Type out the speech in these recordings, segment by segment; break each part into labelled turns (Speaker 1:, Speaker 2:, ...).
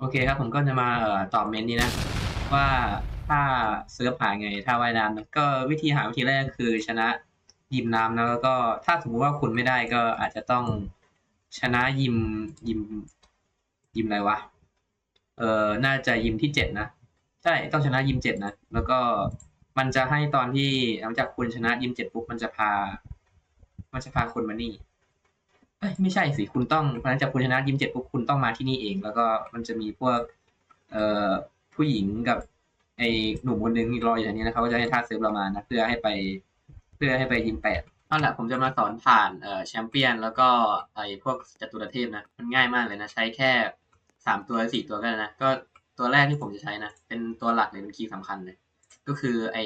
Speaker 1: โอเคครับผมก็จะมาตอบเมนต์นี้นะ ว่าถ้าเซิร์ฟหาไงถ้าว่ายน้ำก็วิธีหาวิธีแรกคือชนะยิมน้ำนะแล้วก็ถ้าสมมติว่าคุณไม่ได้ก็อาจจะต้องชนะยิมยิมยิมอะไรวะเออน่าจะยิมที่เจ็ดนะใช่ต้องชนะยิมเจ็ดนะแล้วก็มันจะให้ตอนที่หลังจากคุณชนะยิมเจ็ดปุ๊บมันจะพา มันจะพาคุณมานี่ เอ้ยไม่ใช่สิคุณต้องหลังจากคุณชนะยิมเจ็ดปุ๊บคุณต้องมาที่นี่เอง แล้วก็มันจะมีพวก เอ่อผู้หญิงกับไอ้หนุ่มคนหนึงรออยู่แถวนี้นะเขาก็จะให้ท่าเซิร์ฟเรามานะเพื่อให้ไป เพื่อให้ไปยิมแปดนั่นแหละผมจะมาสอนผ่านเอ่อแชมเปี้ยน แล้วก็ไอ้พวกจตุรเทพนะมันง่ายมากเลยนะใช้แค่สามตัวหรือสี่ตัวก็ได้นะก็ตัวแรกที่ผมจะใช้นะเป็นตัวหลักเลยเป็นคีย์สำคัญเลยก็คือไอ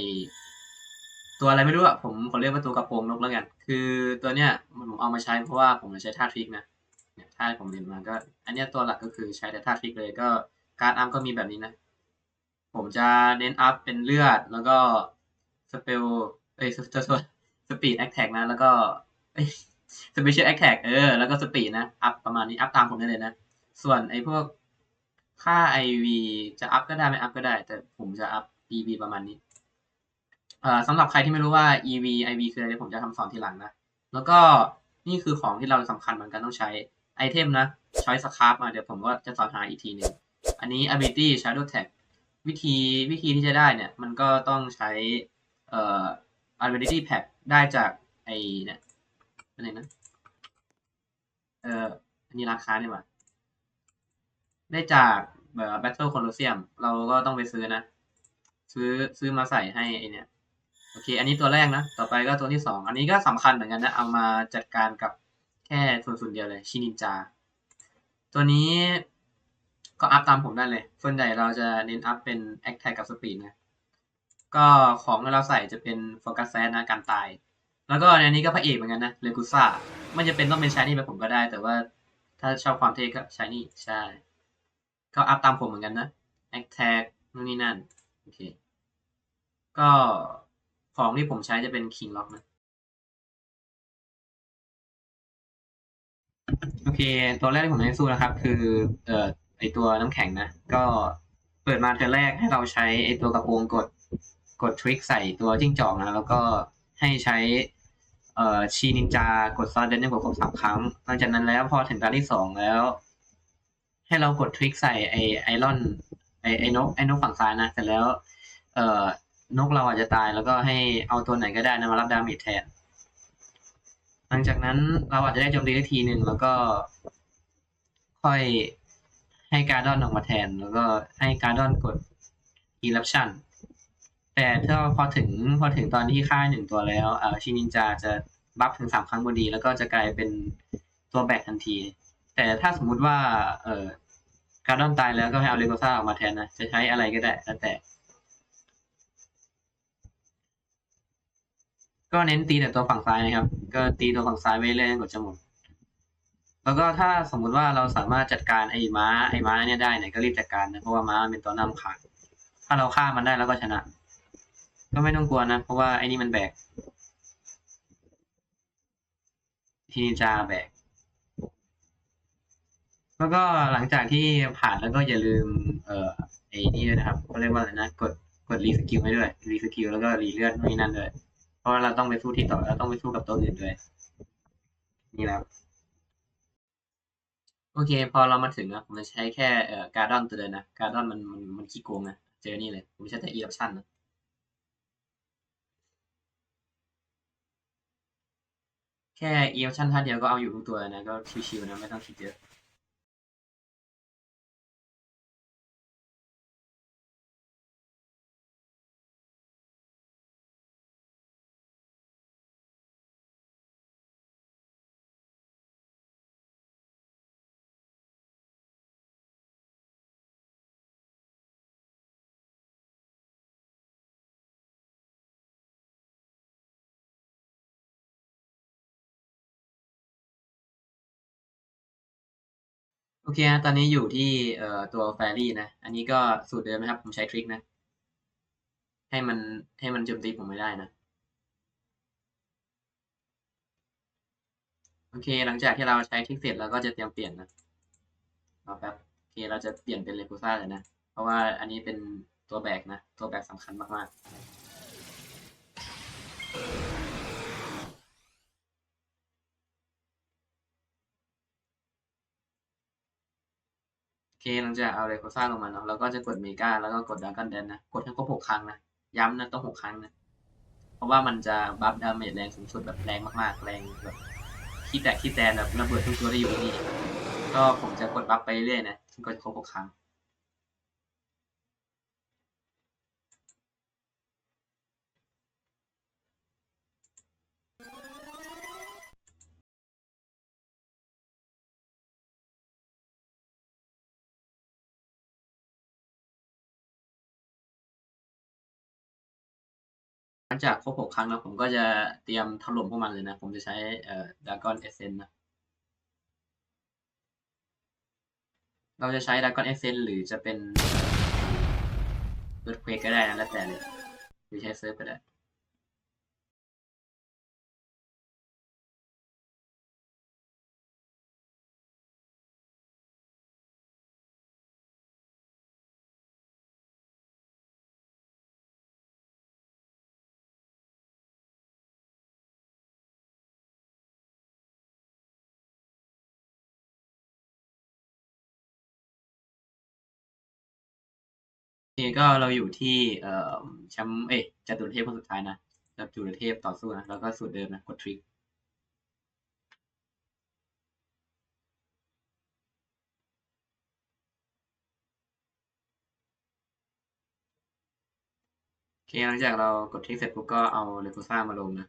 Speaker 1: ตัวอะไรไม่รู้อะผมขอเรียกว่าตัวกระโปรงนกแล้วกัน คือตัวเนี้ยผมเอามาใช้เพราะว่าผมจะใช้ท่าทริกนะเนี่ยท่าผมเรียนมาก็ อันเนี้ยตัวหลักก็คือใช้แต่ท่าทริกเลยก็การอัพก็มีแบบนี้นะ ผมจะเน้นอัพเป็นเลือดแล้วก็สเปลเอ้ยสสสสปีดแอคแท็กนะ แล้วก็เอ้ยสเปเชียลแอคแท็กเออแล้วก็สปีดนะอัพประมาณนี้อัพตามผมได้เลยนะ ส่วนไอ้พวกค่า IV จะอัพก็ได้ไม่อัพก็ได้ แต่ผมจะอัพ EV ประมาณนี้ สำหรับใครที่ไม่รู้ว่า EV IV คืออะไรผมจะทำสอนทีหลังนะ แล้วก็นี่คือของที่เราสำคัญเหมือนกันต้องใช้ไอเทมนะช้อยสครับมาเดี๋ยวผมก็จะสอนหาอีกทีหนึ่งอันนี้ ability shadow tag วิธีวิธีที่จะได้เนี่ย มันก็ต้องใช้เอ่อ ability pack ได้จากไอเนี่ยอะไรนะเอ่ออันนี้ราคาเนี่ยว่ะได้จากเอ่อ battle colosseum เราก็ต้องไปซื้อนะ ซื้อซื้อมาใส่ให้ไอเนี่ย โอเค อันนี้ตัวแรกนะ ต่อไปก็ตัวที่สอง อันนี้ก็สำคัญเหมือนกันนะ เอามาจัดการกับแค่ส่วนส่วนเดียวเลย ชินินจา ตัวนี้ก็อัพตามผมได้เลย ส่วนใหญ่เราจะเน้นอัพเป็น a c t a c กับ Speed นะ ก็ของที่เราใส่จะเป็น Focus s e t นะการตาย แล้วก็ในนี้ก็พระเอกเหมือนกันนะเลกุซ่าไม่จะเป็นต้องเป็นชายนี่แบบผมก็ได้ แต่ว่าถ้าชอบความเท่ก็ชายนี่ใช่ ก็อัพตามผมเหมือนกันนะ a c t a c นู่นนี่นั่น โอเค ก็ ของที่ผมใช้จะเป็น King Lock นะโอเค ตัวแรกที่ผมจะสู้นะครับ คือเอ่อไอตัวน้ำแข็งนะ ก็เปิดมาเทอแรกให้เราใช้ไอตัวกระโปรงกดกดทริกใส่ตัวจิ้งจอกนะ แล้วก็ให้ใช้เอ่อชีนินจากดซอสเดนเนี่ยกดครบสามครั้ง หลังจากนั้นแล้วพอถึงตาที่สองแล้ว ให้เรากดทริกใส่ไอไอรอนไอไอนกไอนกฝั่งซ้ายนะเสร็จแล้ว เอ่อ นกเราอาจจะตายแล้วก็ให้เอาตัวไหนก็ได้นะมารับดาเมจแทน หลังจากนั้นเราอาจจะได้โจมตีได้ทีหนึ่งแล้วก็ ค่อยให้การดอนออกมาแทน แล้วก็ให้การดอนกด eruption แต่ถ้าพอถึงพอถึงตอนที่ฆ่าหนึ่งตัวแล้วเออชินินจาจะบัฟถึงสามครั้งพอดี แล้วก็จะกลายเป็นตัวแบกทันที แต่ถ้าสมมุติว่า เออการดอนตายแล้วก็ให้เอาเลโกซ่าออกมาแทนนะ จะใช้อะไรก็ได้แล้วแต่ ก็เน้นตีแต่ตัวฝั่งซ้ายนะครับ ก็ตีตัวฝั่งซ้ายไว้เรื่อยกว่าจะหมดแล้วก็ถ้าสมมุติว่าเราสามารถจัดการไอ้ม้าไอ้ม้าเนี่ยได้เนี่ยก็รีบจัดการนะเพราะว่าม้าเป็นตัวนำขาดถ้าเราฆ่ามันได้แล้วก็ชนะ ก็ไม่ต้องกลัวนะ เพราะว่าไอ้นี่มันแบกทีนจาแบก แล้วก็หลังจากที่ผ่านแล้วก็อย่าลืม เอ่อไอ้นี่ด้วยนะครับเขาเรียกว่าอะไรนะกดกดรีสกิลให้ด้วยรีสกิลแล้วก็รีเลือดนู่นนั่นด้วย เพราะเราต้องไปสู้ที่ต่อเราต้องไปสู้กับตัวอื่นด้วย นี่และครับ โอเค พอเรามาถึงนะผมจะใช้แค่เอ่อการ์ดอนตัวเดียวนะการ์ดอนมันมันมันขี้โกงนะเจอนี่เลย ผมใช้แต่อีออปชั่นนะแค่อีออปชั่นท่าเดียวก็เอาอยู่ทุกตัวนะก็ชิวๆนะไม่ต้องคิดเยอะ โอเคนะตอนนี้อยู่ที่เอ่อตัวแฟรี่นะ อันนี้ก็สูตรเดิมนะครับ ผมใช้ทริคนะ ให้มันให้มันโจมตีผมไม่ได้นะ โอเค หลังจากที่เราใช้ทริคเสร็จเราก็จะเตรียมเปลี่ยนนะรอแป๊บโอเค เราจะเปลี่ยนเป็นเลกูซ่าเลยนะ เพราะว่าอันนี้เป็นตัวแบกนะ ตัวแบกสำคัญมาก ๆ เคหลังจากเอาเลโคซ่าลงมาเนาะเราก็จะกดเมกาแล้วก็กดดากันแดนนะ กดให้ครบหกครั้งนะ ย้ำนะต้องหกครั้งนะ เพราะว่ามันจะบัฟดาเมจแรงสูงสุดแบบแรงมากๆ แรงแบบขี้แตกขี้แตนแบบระเบิดทุกตัวที่อยู่ที่นี่ก็ผมจะกดบัฟไปเรื่อยนะจนกว่าจะครบหกครั้ง จากครบหกครั้งแล้วผมก็จะเตรียมถล่มพวกมันเลยนะ ผมจะใช้เอ่อดากอนเอเซนนะ เราจะใช้ดากอนเอเซนหรือจะเป็นเบิร์ดเควกก็ได้นะแล้วแต่เลยหรือใช้เซิร์ฟก็ได้ ก็เราอยู่ที่เอ่อแชมป์เอ๊ะจตุรเทพคนสุดท้ายนะจตุรเทพต่อสู้นะแล้วก็สูตรเดิมนะกดทริกโอเคหลังจากเรากดทริกเสร็จปุ๊บก็เอาเลโกซ่ามาลงนะ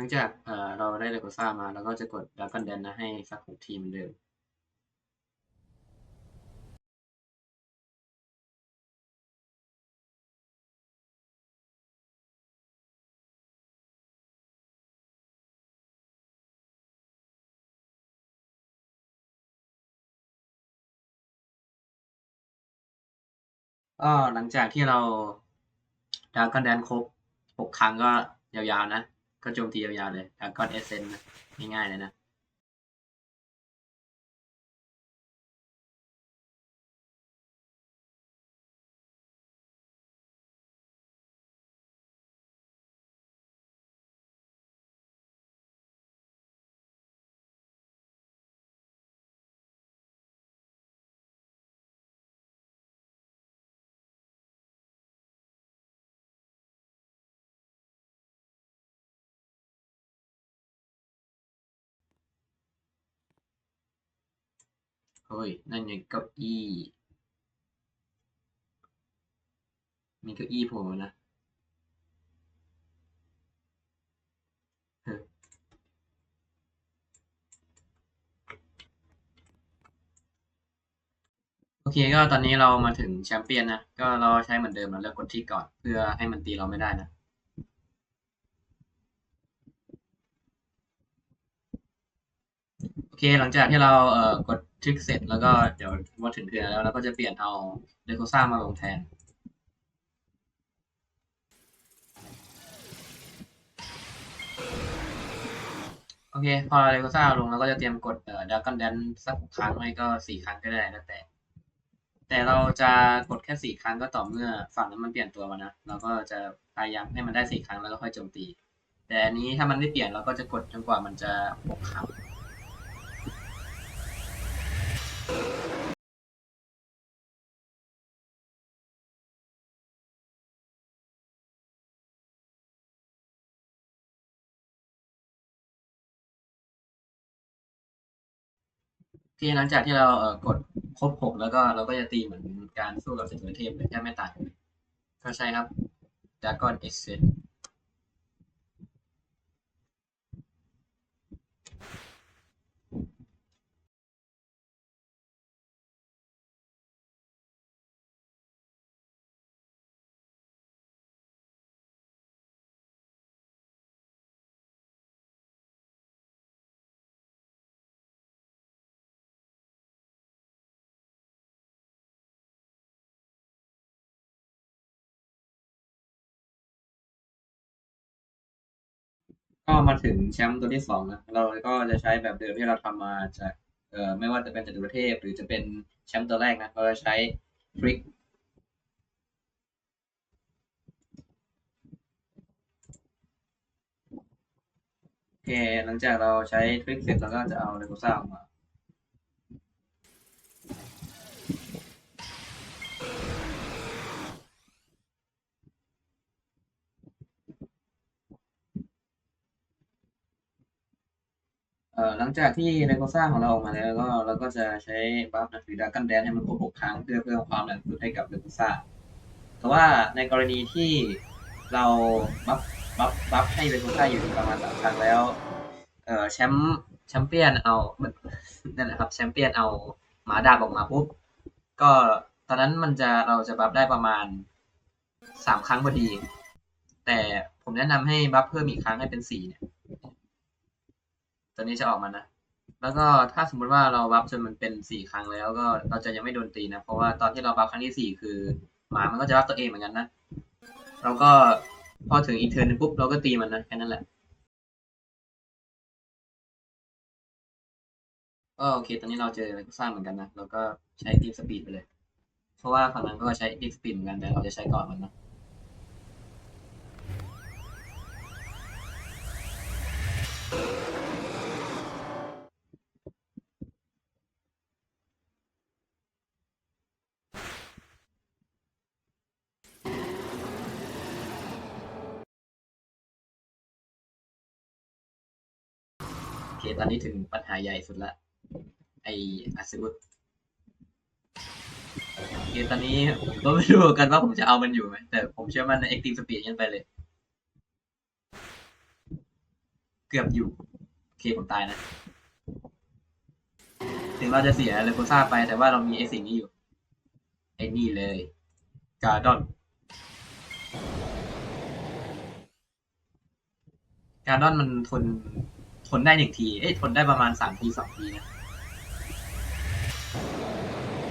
Speaker 1: ลังจากเราได้เลโกซ่ามาเราก็จะกดด a ก o n นแดนนะให้สักหกทีเหมือนเดิมก็หลังจากที่เราดาร์กอนแดนครบหกครั้งก็ยาวๆนะ ก็โจมตียาวๆเลยดาร์กอนเอเซนนะง่ายๆเลยนะ เฮ้ย นั่นไงเก้าอี้ มีเก้าอี้โผล่มนะโอเคก็ตอนนี้เรามาถึงแชมเปี้ยนนะ ก็เราใช้เหมือนเดิมเราเลือกกดที่ก่อน เพื่อให้มันตีเราไม่ได้นะ โอ เคหลังจากที่เราเอ่อกดทริกเสร็จแล้วก็เดี๋ยวมาถึงเดือนแล้วเราก็จะเปลี่ยนเอาเลโคซ่ามาลงแทน โอเค พอเลโคซ่าลงเราก็จะเตรียมกดเอ่อดากอนแดนสักหกครั้งไม่ก็สี่ครั้งก็ได้แล้วแต่ แต่เราจะกดแค่สี่ครั้งก็ต่อเมื่อฝั่งนั้นมันเปลี่ยนตัวมานะเราก็จะพยายามให้มันได้สี่ครั้งแล้วก็ค่อยโจมตี แต่อันนี้ถ้ามันไม่เปลี่ยนเราก็จะกดจนกว่ามันจะหกครั้ง ที่หลังจากที่เราเอ่อกดครบหกแล้วก็เราก็จะตีเหมือนการสู้กับสิงห์เทพเลยแค่ไม่ต่างก็ใช่ครับดากอนเอ็กเซน ก็มาถึงแชมป์ตัวที่สองนะเราก็จะใช้แบบเดิมที่เราทำมาจากเอ่อไม่ว่าจะเป็นจตุรเทพ หรือจะเป็นแชมป์ตัวแรกนะเราจะใช้ฟริกโอเคหลังจากเราใช้ทริกเสร็จเราก็จะเอาเลโกซ่าออกมา หลังจากที่เลโกซ่าของเราออกมาแล้วก็เราก็จะใช้บัฟนะหรือดากันแดนให้มันครบหกครั้งเพื่อเพิ่มความแรงสุดให้กับเลโกซ่าแต่ว่าในกรณีที่เราบัฟบัฟบัฟให้เลโกซ่าอยู่ประมาณสามครั้งแล้วเอ่อแชมป์แชมเปี้ยนเอานั่นแหละครับแชมเปี้ยนเอาหมาดาบออกมาปุ๊บก็ตอนนั้นมันจะเราจะบัฟได้ประมาณสามครั้งพอดี แต่ผมแนะนำให้บัฟเพิ่มอีกครั้งให้เป็นสี่เนี่ย ตัวนี้จะออกมานะ แล้วก็ถ้าสมมุติว่าเราบัฟจนมันเป็นสี่ครั้งแล้วก็เราจะยังไม่โดนตีนะ เพราะว่าตอนที่เราบัฟครั้งที่สี่คือ หมามันก็จะบัฟตัวเองเหมือนกันนะ เราก็พอถึงอีกเทิร์นหนึงปุ๊บเราก็ตีมันนะแค่นั้นแหละก็โอเคตอนนี้เราเจออะไรก็สร้างเหมือนกันนะ เราก็ใช้ดีฟสปีดไปเลย เพราะว่าฝั่งนั้นก็ใช้ดีฟสปีดเหมือนกันแต่เราจะใช้ก่อนมันนะ ตอนนี้ถึงปัญหาใหญ่สุดละ ไออาซิบุตโอเคตอนนี้ผมก็ไม่รู้กันว่าผมจะเอามันอยู่ไหมแต่ผมเชื่อมันใน Active Speed ยันไปเลย เกือบอยู่ โอเคผมตายนะ ถึงเราจะเสียเลโกซ่าไปแต่ว่าเรามีไอสิ่งนี้อยู่ ไอนี่เลยการ์ดอนการ์ดอนมันทน ทนได้หนึ่งที เอ้ยทนได้ประมาณสามทีสองทีนะ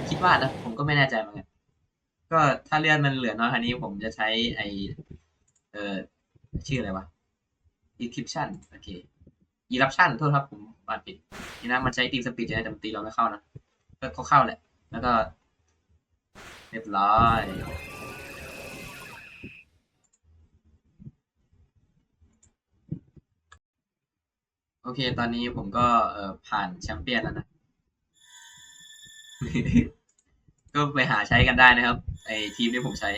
Speaker 1: คิดว่านะผมก็ไม่แน่ใจเหมือนกัน ก็ถ้าเลือดมันเหลือน้อยขนาดนี้ผมจะใช้ไอเอ่อชื่ออะไรวะ decryption โอเค eruption โทษครับผมอ่านผิดนี่นะมันใช้ตีสปีดจะแต่มันตีเราไม่เข้านะ ก็เขาเข้าแหละ แล้วก็ เรียบร้อย โอเค ตอนนี้ผมก็เอ่อผ่านแชมเปี้ยนแล้วนะ ก็ไปหาใช้กันได้นะครับ ไอทีมที่ผมใช้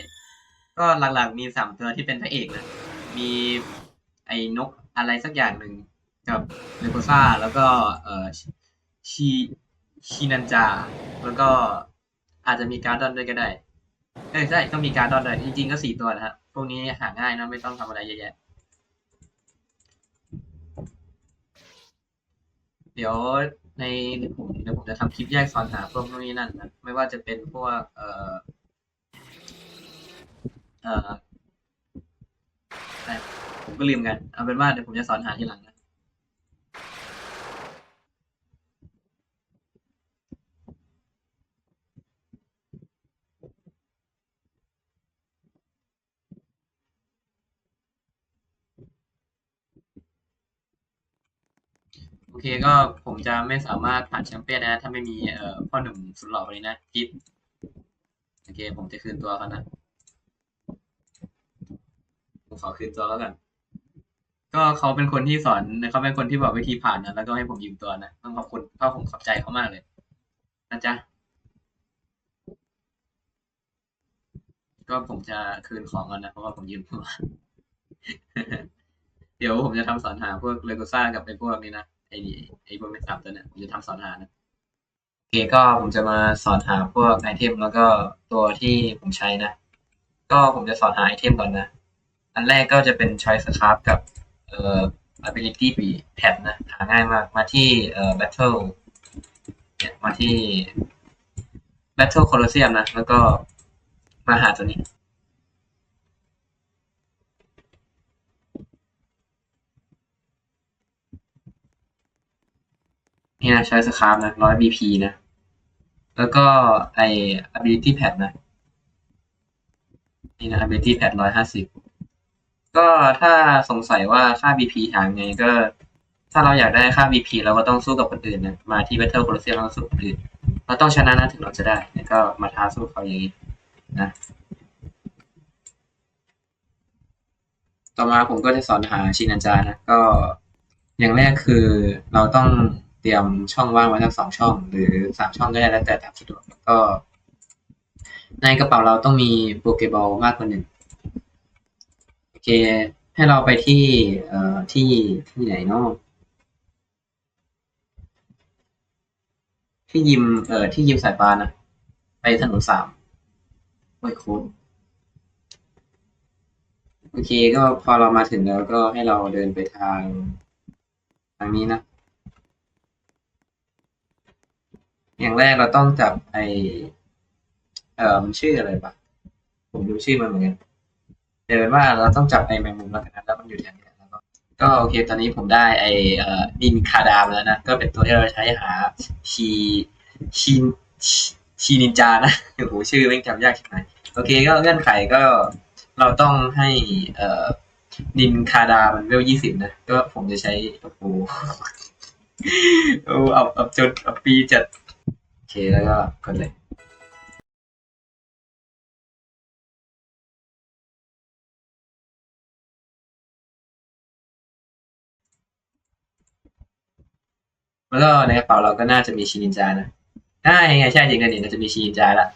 Speaker 1: ก็หลักๆมีสามตัวที่เป็นพระเอกนะ มีไอ้นกอะไรสักอย่างหนึ่งกับเลโกซ่าแล้วก็เอ่อชีชีนันจา แล้วก็อาจจะมีการ์ดอนด้วยก็ได้ เอ้ยใช่ต้องมีการ์ดอนด้วยจริงๆก็สี่ตัวนะฮะพวกนี้หาง่ายนะไม่ต้องทำอะไรเยอะแยะ เดี๋ยวในเดี๋ยวผมเดี๋ยวผมจะทำคลิปแยกสอนหาพวกนู่นนี่นั่นนะไม่ว่าจะเป็นพวกเอ่อเอ่อผมก็ลืมกันเอาเป็นว่าเดี๋ยวผมจะสอนหาทีหลังนะ โอ เคก็ผมจะไม่สามารถผ่านแชมเปี้ยนนะ ถ้าไม่มีเอ่อพ่อหนุ่มสุดหล่อคนนี้นะพิทโอเค ผมจะคืนตัวเขานะผมขอคืนตัวแล้วกัน ก็เขาเป็นคนที่สอนเขาเป็นคนที่บอกวิธีผ่านนะแล้วก็ให้ผมยืมตัวนะต้องขอบคุณพราะผมขอบใจเขามากเลยนะจ๊ะก็ผมจะคืนของกันนะเพราะว่าผมยืมมาเดี๋ยวผมจะทำสอนหาพวกเลโกซ่ากับไอ้พวกนี้นะ ไอ้นี่ไอ้พวกไม่ซับตัวเนี่ยผมจะทำสอนหานะโอเคก็ผมจะมาสอนหาพวกไอเทมแล้วก็ตัวที่ผมใช้นะ ก็ผมจะสอนหาไอเทมก่อนนะ อันแรกก็จะเป็น choice craft กับเอ่อ ability pad นะ หาง่ายมาก มาที่เอ่อ battle เนี่ยมาที่ battle colosseum นะ แล้วก็มาหาตัวนี้ นี่นะใช้สครับนะร้อย BP นะ แล้วก็ไอ ability pad นะ นี่นะ ability pad ร้อยห้าสิบก็ถ้าสงสัยว่าค่า BP หาไงก็ ถ้าเราอยากได้ค่า BP เราก็ต้องสู้กับคนอื่นนะ มาที่ Battle Colosseum เราสู้กับคนอื่น เราต้องชนะนะถึงเราจะได้แล้วก็มาท้าสู้เขาอย่างนี้นะ ต่อมาผมก็จะสอนหาชินันจานะ ก็อย่างแรกคือเราต้อง เตรียมช่องว่างไว้ทั้งสองช่อง หรือสามช่องก็ได้แล้วแต่ตามสะดวกแล้วก็ ในกระเป๋าเราต้องมีโปเกบอลมากกว่าหนึ่งโอเค ให้เราไปที่เอ่อที่ที่ไหนเนาะที่ยิมเอ่อที่ยิมสายปานะไปถนนสามโอ้ยโค้ดโอเคก็พอเรามาถึงแล้วก็ให้เราเดินไปทางทางนี้นะ อย่างแรกเราต้องจับไอเอ่อมันชื่ออะไรปะผมดูชื่อมันเหมือนกันเดี๋ยวเป็นว่าเราต้องจับไอแมงมุมแล้วกันนะแล้วมันอยู่แถวนี้แล้วก็ก็โอเค ตอนนี้ผมได้ไอเอ่อดินคาดามแล้วนะ ก็เป็นตัวที่เราใช้หาชีชีชีนินจานะโอ้โหชื่อแม่งจำยากใช่ไหมโอเค ก็เงื่อนไขก็เราต้องให้เอ่อดินคาดามันเวลยี่สิบนะ ก็ผมจะใช้โอ้โหโอ้เอาเอาจนเอาปีจัด เคแล้วก็กดเลยแล้วก็ในกระเป๋าเราก็น่าจะมีชินินจานะ ได้ไงใช่จริงๆเนี่ยจะมีชินินจาละ